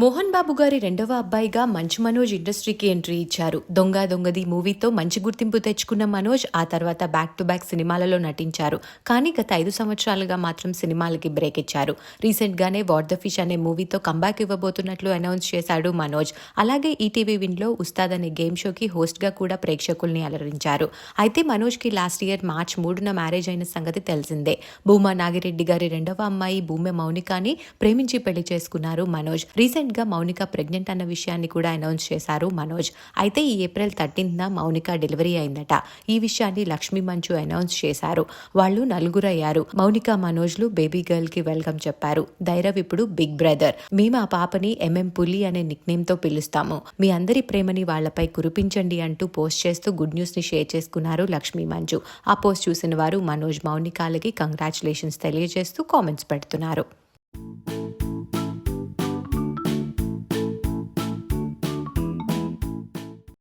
మోహన్ బాబు గారి రెండవ అబ్బాయిగా మంచు మనోజ్ ఇండస్ట్రీకి ఎంట్రీ ఇచ్చారు. దొంగ దొంగది మూవీతో మంచి గుర్తింపు తెచ్చుకున్న మనోజ్ ఆ తర్వాత బ్యాక్ టు బ్యాక్ సినిమాలలో నటించారు. కానీ గత ఐదు సంవత్సరాలుగా మాత్రం సినిమాలకి బ్రేక్ ఇచ్చారు. రీసెంట్ గానే వాట్ ద ఫిష్ అనే మూవీతో కంబ్యాక్ ఇవ్వబోతున్నట్లు అనౌన్స్ చేశాడు మనోజ్. అలాగే ఈటీవీ విన్లో ఉస్తాద్ అనే గేమ్ షోకి హోస్ట్గా కూడా ప్రేక్షకుల్ని అలరించారు. అయితే మనోజ్కి లాస్ట్ ఇయర్ మార్చ్ మూడున మ్యారేజ్ అయిన సంగతి తెలిసిందే. భూమా నాగిరెడ్డి గారి రెండవ అమ్మాయి భూమె మౌనికాని ప్రేమించి పెళ్ళి చేసుకున్నారు మనోజ్. రీసెంట్ రీసెంట్గా మౌనిక ప్రెగ్నెంట్ అన్న విషయాన్ని కూడా అనౌన్స్ చేశారు మనోజ్. అయితే ఈ ఏప్రిల్ థర్టీన్త్న మౌనిక డెలివరీ అయిందట. ఈ విషయాన్ని లక్ష్మీ మంచు అనౌన్స్ చేశారు. వాళ్ళు నలుగురు అయ్యారు మౌనిక మనోజ్లు బేబీ గర్ల్కి వెల్కమ్ చెప్పారు. ధైరవ్ ఇప్పుడు బిగ్ బ్రదర్. మేము ఆ పాపని ఎంఎం పులి అనే నిక్ నేమ్తో పిలుస్తాము. మీ అందరి ప్రేమని వాళ్ళపై కురిపించండి అంటూ పోస్ట్ చేస్తూ గుడ్ న్యూస్ని షేర్ చేసుకున్నారు లక్ష్మీ మంజు ఆ పోస్ట్ చూసిన వారు మనోజ్ మౌనికాలకి కంగ్రాచులేషన్స్ తెలియజేస్తూ కామెంట్స్ పెడుతున్నారు.